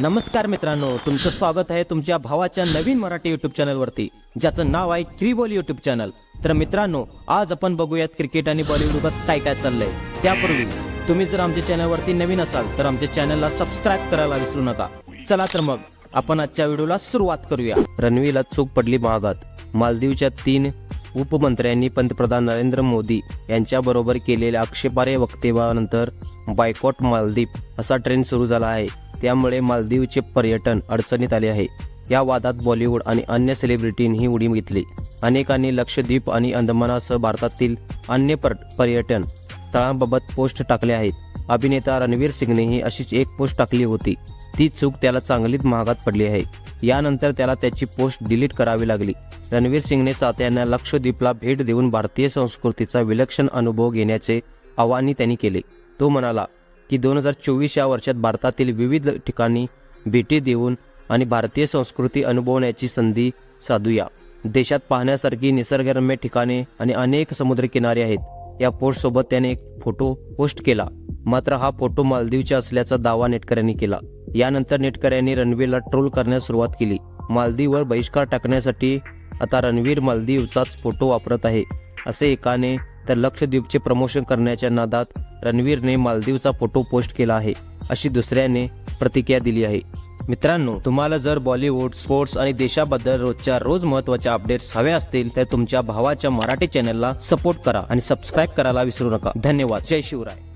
नमस्कार मित्रांनो तुमचं स्वागत आहे तुमच्या भावाच्या नवीन मराठी युट्यूब चॅनलवरती ज्याचं नाव आहे त्रिबोल युट्यूब चॅनल तर मित्रांनो आज आपण बघूयात क्रिकेट आणि बॉलिवूडवर काय काय चाललंय. त्यापूर्वी तुम्ही जर आमच्या चॅनलवरती नवीन असाल तर आमच्या चॅनलला सबस्क्राईब करायला विसरू नका. चला तर मग आपण आजच्या व्हिडिओला सुरुवात करूया. रणवीला चूक पडली महागात. मालदीवच्या तीन उपमंत्र्यांनी पंतप्रधान नरेंद्र मोदी यांच्याबरोबर केलेल्या आक्षेपार्ह वक्तव्यानंतर बायकॉट मालदीप असा ट्रेंड सुरू झाला आहे. त्यामुळे मालदीवचे पर्यटन अडचणीत आले आहे. या वादात बॉलिवूड आणि अन्य सेलिब्रिटींनी उडी घेतली. अनेकांनी लक्षद्वीप आणि अंदमानासह भारतातील अन्य पर पर्यटन स्थळांबाबत पोस्ट टाकले आहेत. अभिनेता रणवीर सिंगनेही अशीच एक पोस्ट टाकली होती. ती चूक त्याला चांगलीच महागात पडली आहे. यानंतर त्याला त्याची पोस्ट डिलीट करावी लागली. रणवीर सिंगने चाहत्यांना लक्षद्वीपला भेट देऊन भारतीय संस्कृतीचा विलक्षण अनुभव घेण्याचे आवाहनही त्यांनी केले. तो म्हणाला की दोन हजार चोवीस या वर्षात भारतातील विविध ठिकाणी भेटी देऊन आणि भारतीय संस्कृती अनुभवण्याची संधी साधूया. देशात पाहण्यासारखी निसर्गरम्य ठिकाणे आणि अनेक समुद्रकिनारे आहेत. या पोस्टसोबत त्याने एक फोटो पोस्ट केला. मात्र हा फोटो मालदीवच्या असल्याचा दावा नेटकऱ्यांनी केला. यानंतर नेटकऱ्यांनी रणवीरला ट्रोल करण्यास सुरुवात केली. मालदीववर बहिष्कार टाकण्यासाठी आता रणवीर मालदीवचाच फोटो वापरत आहे असे एकाने तर लक्षद्वीपचे प्रमोशन करण्याच्या नादात रणवीरने मालदीवचा फोटो पोस्ट केला आहे अशी दुसऱ्याने प्रतिक्रिया दिली आहे. मित्रांनो तुम्हाला जर बॉलिवूड स्पोर्ट्स आणि देशाबद्दल रोजच्या रोज महत्त्वाच्या अपडेट्स हव्या असतील तर तुमच्या भावाच्या मराठी चॅनलला सपोर्ट करा आणि सबस्क्राईब करायला विसरू नका. धन्यवाद. जय शिवराय.